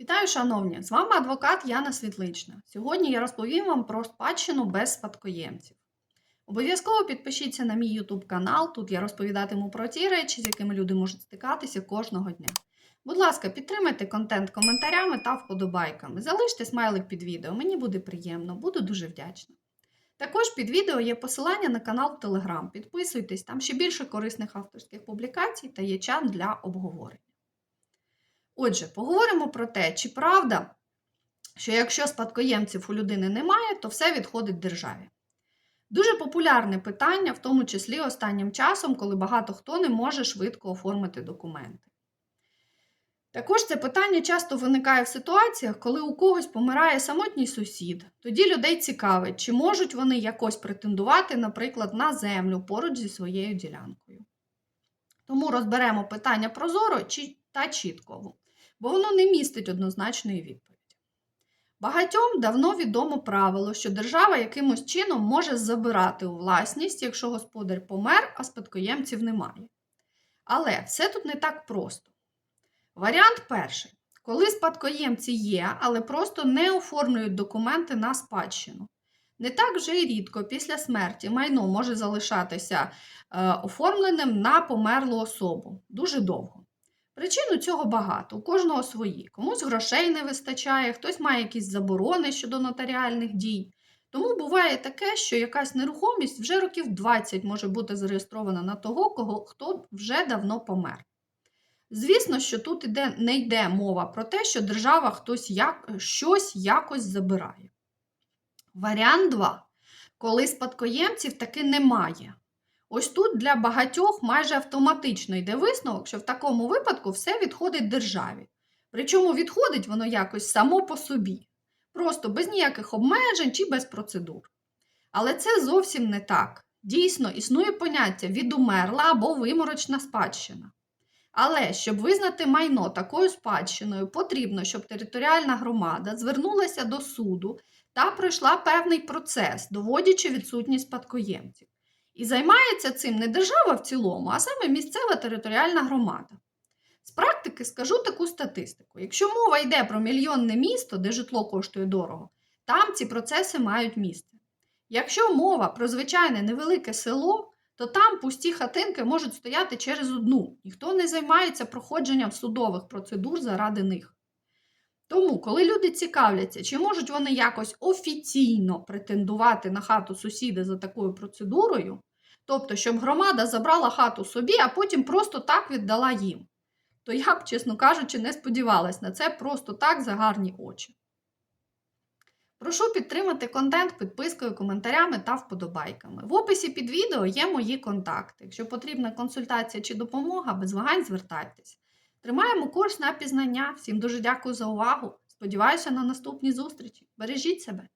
Вітаю, шановні! З вами адвокат Яна Світлична. Сьогодні я розповім вам про спадщину без спадкоємців. Обов'язково підпишіться на мій YouTube канал. Тут я розповідатиму про ті речі, з якими люди можуть стикатися кожного дня. Будь ласка, підтримайте контент коментарями та вподобайками. Залиште смайлик під відео, мені буде приємно, буду дуже вдячна. Також під відео є посилання на канал в Telegram. Підписуйтесь, там ще більше корисних авторських публікацій та є чат для обговорення. Отже, поговоримо про те, чи правда, що якщо спадкоємців у людини немає, то все відходить державі. Дуже популярне питання, в тому числі останнім часом, коли багато хто не може швидко оформити документи. Також це питання часто виникає в ситуаціях, коли у когось помирає самотній сусід. Тоді людей цікавить, чи можуть вони якось претендувати, наприклад, на землю поруч зі своєю ділянкою. Тому розберемо питання прозоро та чітко, бо воно не містить однозначної відповіді. Багатьом давно відомо правило, що держава якимось чином може забирати у власність, якщо господар помер, а спадкоємців немає. Але все тут не так просто. Варіант перший. Коли спадкоємці є, але просто не оформлюють документи на спадщину. Не так вже й рідко після смерті майно може залишатися е, оформленим на померлу особу дуже довго. Причин у цього багато, у кожного свої. Комусь грошей не вистачає, хтось має якісь заборони щодо нотаріальних дій. Тому буває таке, що якась нерухомість вже років 20 може бути зареєстрована на того, кого, хто вже давно помер. Звісно, що тут іде, не йде мова про те, що держава хтось як, щось якось забирає. Варіант 2. Коли спадкоємців таки немає. Ось тут для багатьох майже автоматично йде висновок, що в такому випадку все відходить державі. Причому відходить воно якось само по собі, просто без ніяких обмежень чи без процедур. Але це зовсім не так. Дійсно, існує поняття відумерла або виморочна спадщина. Але щоб визнати майно такою спадщиною, потрібно, щоб територіальна громада звернулася до суду та пройшла певний процес, доводячи відсутність спадкоємців. І займається цим не держава в цілому, а саме місцева територіальна громада. З практики скажу таку статистику: якщо мова йде про мільйонне місто, де житло коштує дорого, там ці процеси мають місце. Якщо мова про звичайне невелике село, то там пусті хатинки можуть стояти через одну, ніхто не займається проходженням судових процедур заради них. Тому, коли люди цікавляться, чи можуть вони якось офіційно претендувати на хату сусіда за такою процедурою, тобто, щоб громада забрала хату собі, а потім просто так віддала їм, то я б, чесно кажучи, не сподівалась на це просто так за гарні очі. Прошу підтримати контент підпискою, коментарями та вподобайками. В описі під відео є мої контакти. Якщо потрібна консультація чи допомога, без вагань звертайтесь. Тримаємо курс на пізнання. Всім дуже дякую за увагу. Сподіваюся на наступні зустрічі. Бережіть себе!